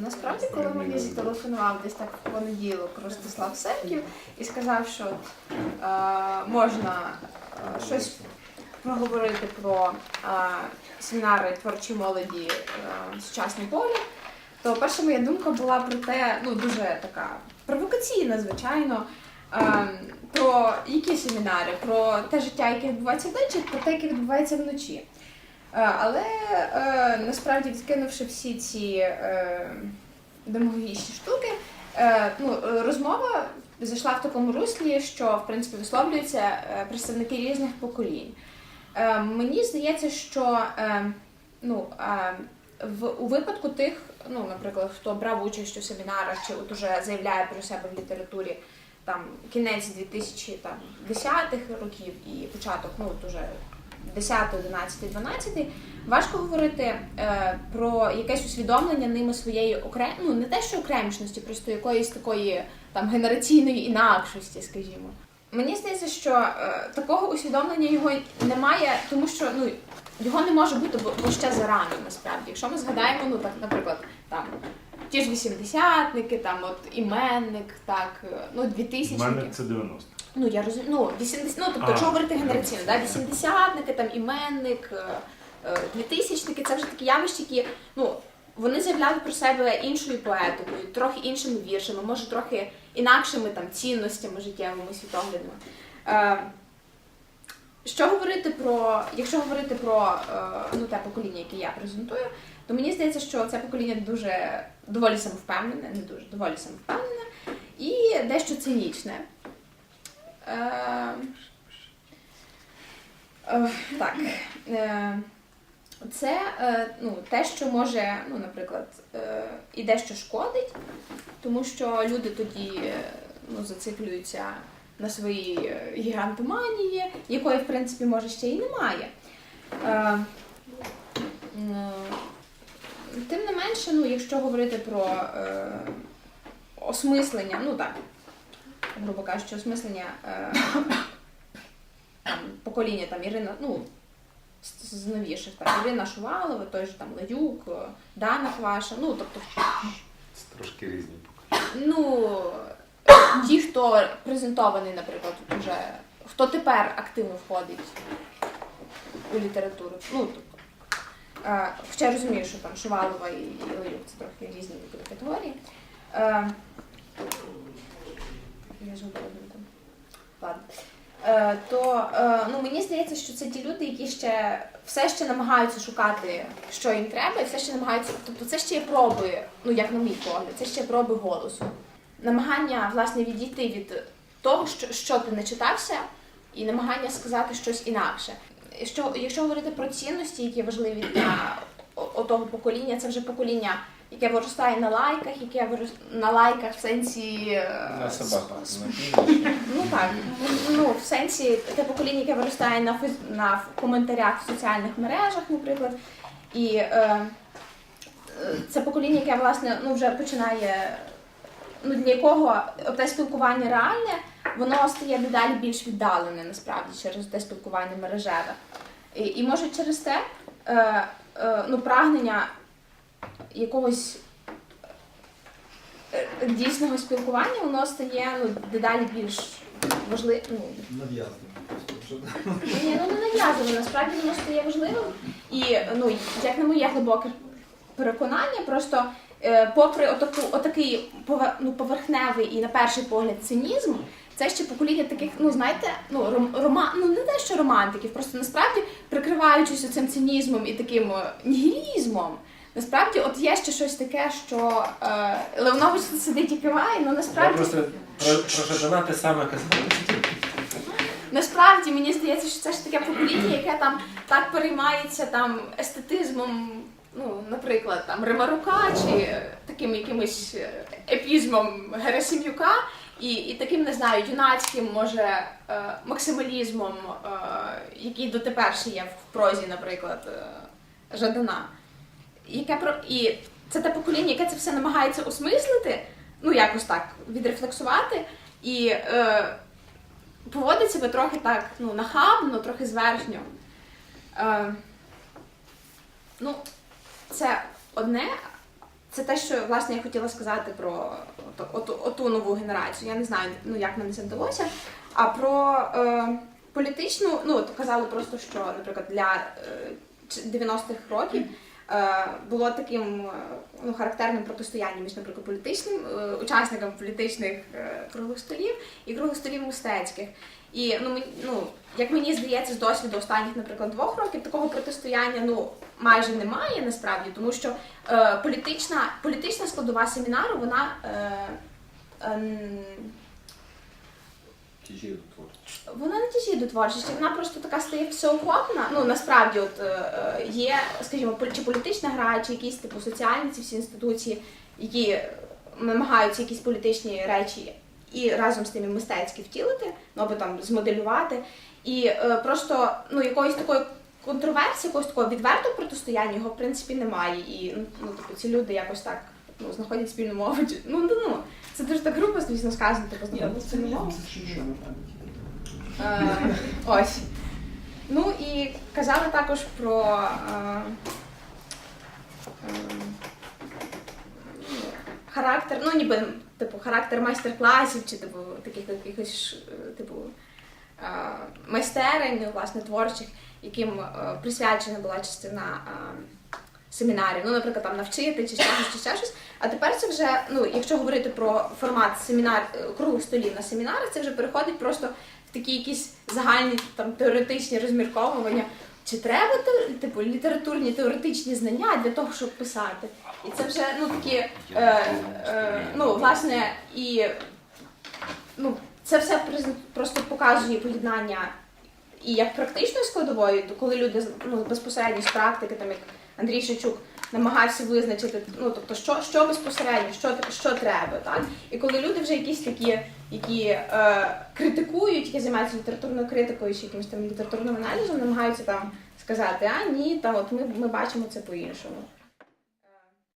Насправді, коли мені зателефонував десь так в понеділок Ростислав Серків і сказав, що е, можна е, щось проговорити про е, семінари творчої молоді е, сучасний погляд, то перша моя думка була про те, ну дуже така провокаційна, звичайно. е, Про які семінари, про те життя, яке відбувається вдень, чи про те, яке відбувається вночі. Е, Але е, насправді відкинувши всі ці е, демагогічні штуки, ну, розмова зайшла в такому руслі, що в принципі висловлюються представники різних поколінь. Мені здається, що ну, в, у випадку тих, ну, наприклад, хто брав участь у семінарах чи от уже заявляє про себе в літературі там кінець 2010-х років і початок, ну от уже 10, 11, 12, важко говорити е, про якесь усвідомлення ними своєї окрем... ну не те, що окремішності, просто якоїсь такої там генераційної інакшості, скажімо. Мені здається, що е, такого усвідомлення його немає, тому що ну його не може бути, бо, бо ще зарано насправді. Якщо ми згадаємо, ну так, наприклад, там ті ж 80-ники, там от іменник, так, е, ну 2000 У мене це 90. Ну, я розумію, ну, 80, ну, тобто, А. якщо говорити генераційно, да, 80-ники, там, іменник, е, е, 2000-ники, це вже такі явища, які, ну, вони заявляли про себе іншою поетикою, трохи іншими віршами, може, трохи інакшими там, цінностями життєвими, світоглядними. Е, що говорити про, якщо говорити про е, ну, те покоління, яке я презентую, то мені здається, що це покоління дуже доволі самовпевнене, не дуже, доволі самовпевнене і дещо цинічне. Е, е, так. Е, це ну, те, що може, ну, наприклад, і дещо шкодить, тому що люди тоді ну, зациклюються на своїй гігантоманії, якої, в принципі, може ще й немає. Тим не менше, ну, якщо говорити про осмислення, ну так, грубо кажучи, осмислення е, там, покоління там, Ірина, ну, з, з новіших, там, Ірина Шувалова, той же там Лаюк, е, Дана Хваша, ну, тобто, Це трошки різні покоління. ну, ті, хто презентований, наприклад, уже, хто тепер активно входить у літературу, ну, тобто, е, хоча я розумію, що там Шувалова і, і Лаюк це трохи різні категорії. Е, я забула думку. Ладно. Е, то е, ну, мені здається, що це ті люди, які ще все ще намагаються шукати, що їм треба, і все ще намагаються. Тобто це ще є проби, ну як на мій погляд, це ще проби голосу. Намагання власне відійти від того, що, що ти не читався, і намагання сказати щось інакше. Якщо, якщо говорити про цінності, які важливі для о- отого покоління, це вже покоління, яке виростає на лайках, яке вирос... на лайках в сенсі. е, На собаках. Ну так, ну в сенсі те покоління, яке виростає на фейс... на коментарях в соціальних мережах, наприклад. І е, е, це покоління, яке власне ну вже починає, ну для якого те спілкування реальне, воно стає дедалі більш віддалене насправді через те спілкування мережеве. І, і може через те е, е, ну, прагнення якогось е, дійсного спілкування, воно стає ну, дедалі більш важливим. Ну, Нав'язано. ні, ну не нав'язано, насправді воно стає важливим. І ну, як на моє глибоке переконання, просто е, попри отаку, отакий ну, поверхневий і на перший погляд цинізм, це ще покоління таких, ну знаєте, ну рома, ну не те, що романтиків, просто насправді прикриваючись цим цинізмом і таким е, нігілізмом. Насправді, от є ще щось таке, що е, Леонович сидить і киває, ну Я насправді. просто про, про Жадана те саме казав. Насправді мені здається, що це ж таке покоління, яке там так переймається там естетизмом, ну, наприклад, там Римарука чи таким якимось е, епізмом Герасим'юка, і, і таким, не знаю, юнацьким, може, е, максималізмом, е, який дотепер ще є в прозі, наприклад, Жадана. Яке про і це те покоління, яке це все намагається осмислити, ну якось так відрефлексувати і. Е, поводить себе трохи так, ну, нахабно, трохи зверхньо. Е, ну, це одне. це те, що власне я хотіла сказати про оту, оту, оту нову генерацію. Я не знаю, ну як мені це вдалося. А про е, політичну, ну от казали просто, що, наприклад, для е, 90-х років було таким е, ну, характерним протистоянням між, наприклад, політичним е, учасниками політичних е, круглих столів і круглих столів мистецьких. І ну, ну, як мені здається, з досвіду останніх, наприклад, двох років такого протистояння ну майже немає насправді, тому що е, політична, політична складова семінару, вона. Е, Тяжі до творчості. Вона не тяжіє до творчості, вона просто така стає всеохопна. Ну насправді, от е, е, є, скажімо, чи політична гра, чи якісь типу соціальні ці всі інституції, які намагаються якісь політичні речі і разом з тим і мистецькі втілити, ну або там змоделювати. І е, просто ну якоїсь такої контроверсії, якогось такого відвертого протистояння його в принципі немає. І ну, ну типу ці люди якось так ну, знаходять спільну мову. Ну, ну, ну це дуже так грубо, звісно, сказано, типу, знаходять спільну мову. Е, ось. Ну і казали також про е, е, характер, ну ніби типу характер майстер-класів чи типу таких якихось типу майстерень, власне, творчих, яким присвячена була частина семінарів. Ну, наприклад, там навчити чи ще щось, чи ще щось. А тепер це вже, ну, якщо говорити про формат семінар е, круглих столів на семінари, це вже переходить просто в такі якісь загальні там теоретичні розмірковування. Чи треба типу літературні теоретичні знання для того, щоб писати? І це вже ну такі е, е, ну власне і ну це все просто показує поєднання і як практичної складової, коли люди ну, безпосередньо з практики, там як Андрій Шевчук намагався визначити, ну тобто, що, що безпосередньо, що що треба, так? І коли люди вже якісь такі, які е, критикують, які займаються літературною критикою чи якимось там літературним аналізом, намагаються там сказати, а ні, та от ми, ми бачимо це по-іншому.